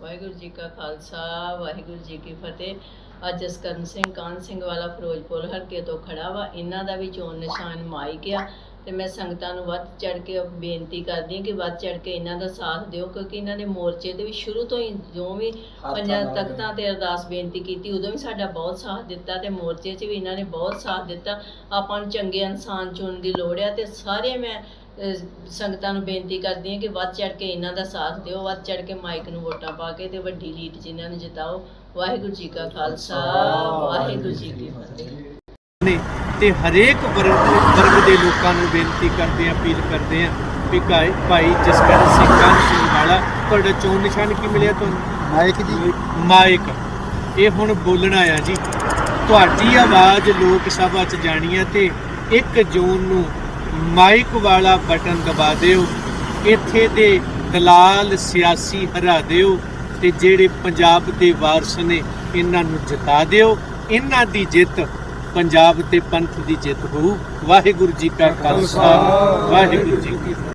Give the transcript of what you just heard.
ਵਾਹਿਗੁਰੂ ਜੀ ਕਾ ਖਾਲਸਾ, ਵਾਹਿਗੁਰੂ ਜੀ ਕੀ ਫਤਿਹ। ਅੱਜ ਜਸਕਰਨ ਸਿੰਘ, ਕਾਨ ਸਿੰਘ ਵਾਲਾ ਫਿਰੋਜ਼ਪੁਰ ਹਲਕੇ ਤੋਂ ਖੜਾ ਵਾ। ਇਹਨਾਂ ਦਾ ਵੀ ਚੋਣ ਨਿਸ਼ਾਨ ਮਾਈ ਗਿਆ ਤੇ ਮੈਂ ਸੰਗਤਾਂ ਨੂੰ ਵੱਧ ਚੜ ਕੇ ਬੇਨਤੀ ਕਰਦੀ ਹਾਂ ਕਿ ਵੱਧ ਚੜ ਕੇ ਇਹਨਾਂ ਦਾ ਸਾਥ ਦਿਓ ਕਿਉਂਕਿ ਇਹਨਾਂ ਨੇ ਮੋਰਚੇ ਦੇ ਵੀ ਸ਼ੁਰੂ ਤੋਂ ਹੀ ਜੋ ਵੀ ਪੰਜਾਂ ਤਖਤਾਂ ਤੇ ਅਰਦਾਸ ਬੇਨਤੀ ਕੀਤੀ ਉਦੋਂ ਵੀ ਸਾਡਾ ਬਹੁਤ ਸਾਥ ਦਿੱਤਾ ਤੇ ਮੋਰਚੇ 'ਚ ਵੀ ਇਹਨਾਂ ਨੇ ਬਹੁਤ ਸਾਥ ਦਿੱਤਾ। ਆਪਾਂ ਨੂੰ ਚੰਗੇ ਇਨਸਾਨ ਚੁਣਨ ਦੀ ਲੋੜ ਆ ਤੇ ਸਾਰੇ ਮੈਂ ਸੰਗਤਾਂ ਨੂੰ ਬੇਨਤੀ ਕਰਦੀ ਹਾਂ ਕਿ ਵੱਧ ਚੜ ਕੇ ਇਹਨਾਂ ਦਾ ਸਾਥ ਦਿਓ ਵੱਧ ਚੜ ਕੇ ਮਾਈਕ ਨੂੰ ਵੋਟਾਂ ਪਾ ਕੇ ਤੇ ਵੱਡੀ ਲੀਡ 'ਚ ਇਹਨਾਂ ਨੂੰ ਜਿਤਾਓ। ਵਾਹਿਗੁਰੂ ਜੀ ਕਾ ਖਾਲਸਾ ਵਾਹਿਗੁਰੂ ਜੀ ਕੀ ਫਤਿਹ। ਤੇ ਹਰੇਕ ਵਰਗ ਦੇ ਲੋਕਾਂ ਨੂੰ ਬੇਨਤੀ ਕਰਦੇ ਆ ਅਪੀਲ ਕਰਦੇ ਆ ਵੀ ਭਾਈ ਭਾਈ ਜਸਕਰਨ ਸਿੰਘ ਕਾਨ ਸਿੰਘ ਵਾਲਾ ਤੁਹਾਡਾ ਚੋਣ ਨਿਸ਼ਾਨ ਕੀ ਮਿਲਿਆ ਤੁਹਾਨੂੰ? ਨਾਇਕ ਜੀ। ਮਾਈਕ। ਇਹ ਹੁਣ ਬੋਲਣਾ ਆ ਜੀ। ਤੁਹਾਡੀ ਆਵਾਜ਼ ਲੋਕ ਸਭਾ 'ਚ ਜਾਣੀ ਆ ਤੇ 1 ਜੂਨ ਨੂੰ ਮਾਈਕ ਵਾਲਾ ਬਟਨ ਦਬਾ ਦਿਓ। ਇੱਥੇ ਦੇ ਦਲਾਲ ਸਿਆਸੀ ਹਰਾ ਦਿਓ ਤੇ ਜਿਹੜੇ ਪੰਜਾਬ ਦੇ ਵਾਰਸ ਨੇ ਇਹਨਾਂ ਨੂੰ ਜਿਤਾ ਦਿਓ। ਇਹਨਾਂ ਦੀ ਜਿੱਤ ਪੰਜਾਬ ਤੇ ਪੰਥ ਦੀ ਜਿੱਤ ਹੋਊ। ਵਾਹਿਗੁਰੂ ਜੀ ਕਾ ਖਾਲਸਾ ਵਾਹਿਗੁਰੂ ਜੀ ਕੀ